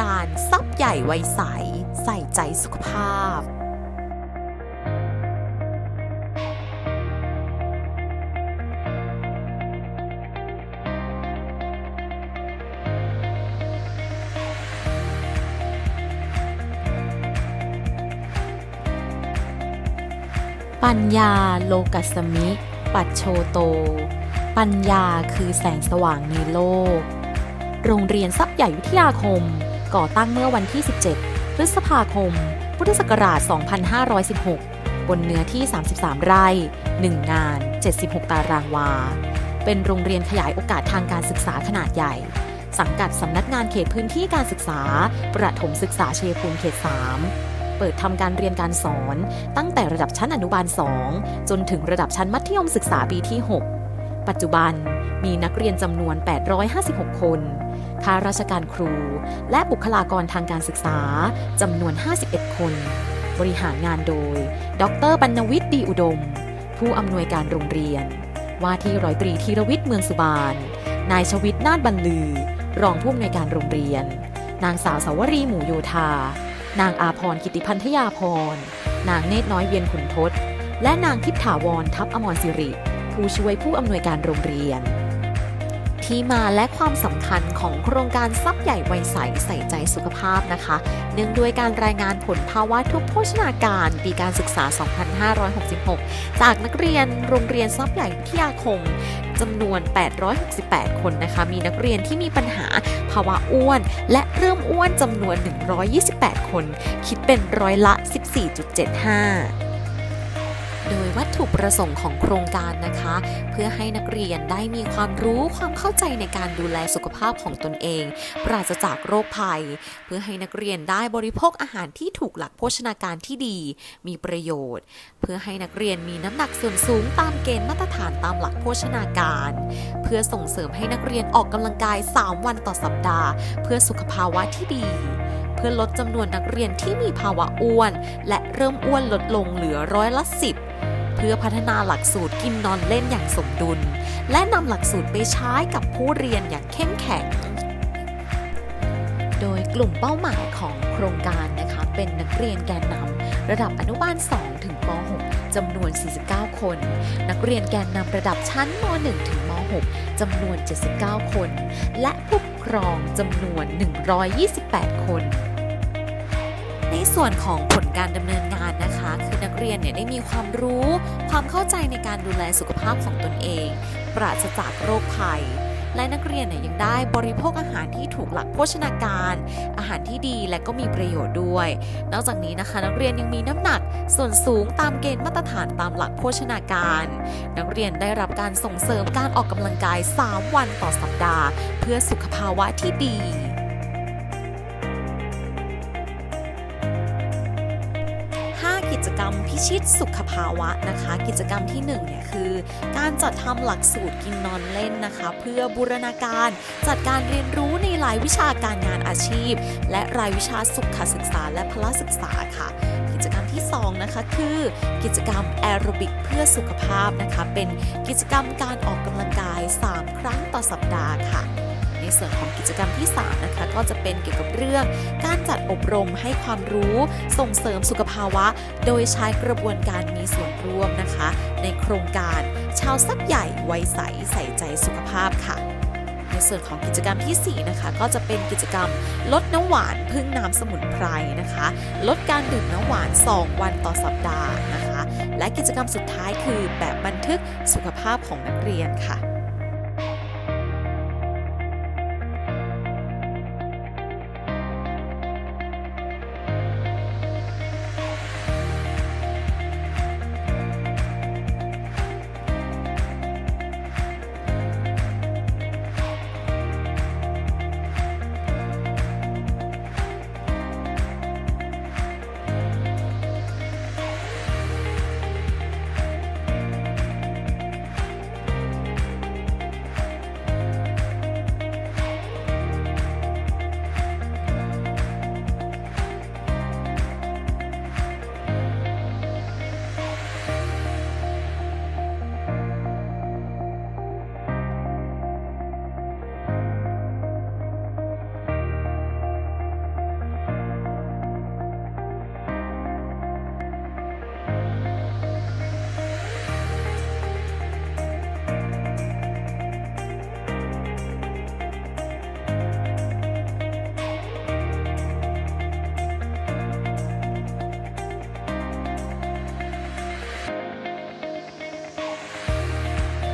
การซับใหญ่ไวใส ใส่ใจสุขภาพปัญญาโลกัสมิ ปัจโชโต ปัญญาคือแสงสว่างในโลก โรงเรียนทรัพย์ใหญ่วิทยาคม ก่อตั้งเมื่อวันที่ 17 พฤษภาคม พุทธศักราช 2516 บนเนื้อที่ 33 ไร่ 1 งาน 76 ตารางวา เป็นโรงเรียนขยายโอกาสทางการศึกษาขนาดใหญ่ สังกัดสำนักงานเขตพื้นที่การศึกษา ประถมศึกษาเชัยภูมิเขต 3เปิดทำการเรียนการสอนตั้งแต่ระดับชั้นอนุบาล 2 จนถึงระดับชั้นมัธยมศึกษาปีที่ 6 ปัจจุบันมีนักเรียนจำนวน 856 คน ข้าราชการครู และบุคลากรทางการศึกษาจำนวน 51 คน บริหารงานโดย ดรบรรณวิทย์ดีอุดม ผู้อำนวยการโรงเรียน ว่าที่ร้อยตรีธีรวิทย์เมืองสุบาน นายชวิตนาฏบรรลือ รองผู้อำนวยการโรงเรียน นางสาวสาวรีหมู่โยธา นางอาพรกิติพันธยาพร นางเนตรน้อยเวียนขุนทศ และนางทิพถาวรทัพอมรสิริ ผู้ช่วยผู้อำนวยการโรงเรียน ที่มาและความสำคัญของโครงการซับใหญ่ไวใสใส่ใจสุขภาพนะคะ เนื่องด้วยการรายงานผลภาวะทุกโภชนาการปีการศึกษา 2566 จากนักเรียนโรงเรียนซับใหญ่วิทยาคมจำนวน 868 คนนะคะ มีนักเรียนที่มีปัญหาภาวะอ้วน และเริ่มอ้วนจำนวน 128 คน คิดเป็นร้อยละ 14.75 โดยวัตถุประสงค์ของโครงการนะคะ เพื่อให้นักเรียนได้มีความรู้ความเข้าใจในการดูแลสุขภาพของตนเอง ปราศจากโรคภัย เพื่อให้นักเรียนได้บริโภคอาหารที่ถูกหลักโภชนาการที่ดี มีประโยชน์ เพื่อให้นักเรียนมีน้ำหนักส่วนสูงตามเกณฑ์มาตรฐานตามหลักโภชนาการ เพื่อส่งเสริมให้นักเรียนออกกำลังกาย 3 วันต่อสัปดาห์ เพื่อสุขภาวะที่ดีเพื่อลดจำนวนนักเรียนที่มีภาวะอ้วน และเริ่มอ้วนลดลงเหลือร้อยละสิบ พื่อพัฒนาหลักสูตรกินนอนเล่นอย่างสมดุล และนำหลักสูตรไปใช้กับผู้เรียนอย่างเข้มแข็ง โดยกลุ่มเป้าหมายของโครงการนะคะ เป็นนักเรียนแกนนำระดับอนุบาล 2 ถึงม .6 จำนวน 49 คน นักเรียนแกนนำระดับชั้นม .1 ถึงม .6 จำนวน 79 คน และผู้ปกครองจำนวน 128 คน ส่วนของผลการดำเนินงานนะคะ คือนักเรียนเนี่ยได้มีความรู้ ความเข้าใจในการดูแลสุขภาพของตนเอง ปราศจากโรคภัย และนักเรียนเนี่ยยังได้บริโภคอาหารที่ถูกหลักโภชนาการ อาหารที่ดีและก็มีประโยชน์ด้วย นอกจากนี้นะคะ นักเรียนยังมีน้ำหนักส่วนสูงตามเกณฑ์มาตรฐานตามหลักโภชนาการ นักเรียนได้รับการส่งเสริมการออกกำลังกาย 3 วันต่อสัปดาห์ เพื่อสุขภาวะที่ดี จกรรมพิชิตสุขภาวะนะคะ กิจกรรมที่1เนี่ยคือ การจัดทำหลักสูตรกินนอนเล่นนะคะ เพื่อบูรณาการจัดการเรียนรู้ในรายวิชาการงานอาชีพ และรายวิชาสุขศึกษาและพละศึกษาค่ะกิจกรรมที่2นะคะคือกิจกรรมแอโรบิกเพื่อสุขภาพนะคะเป็นกิจกรรมการออกกำลังกาย 3 ครั้งต่อสัปดาห์ค่ะ ในส่วนของกิจกรรมที่ 3 นะคะ ก็จะเป็นเกี่ยวกับเรื่องการจัดอบรมให้ความรู้ส่งเสริมสุขภาวะ โดยใช้กระบวนการมีส่วนร่วมนะคะ ในโครงการชาวซับใหญ่ไวยใสใส่ใจสุขภาพค่ะในส่วนของกิจกรรมทีสี่ 4 นะคะ ก็จะเป็นกิจกรรมลดน้ำหวานพึ่งน้ำสมุนไพรนะคะ ลดการดื่มน้ำหวาน 2 วันต่อสัปดาห์นะคะ และกิจกรรมสุดท้ายคือแบบบันทึกสุขภาพของนักเรียนค่ะ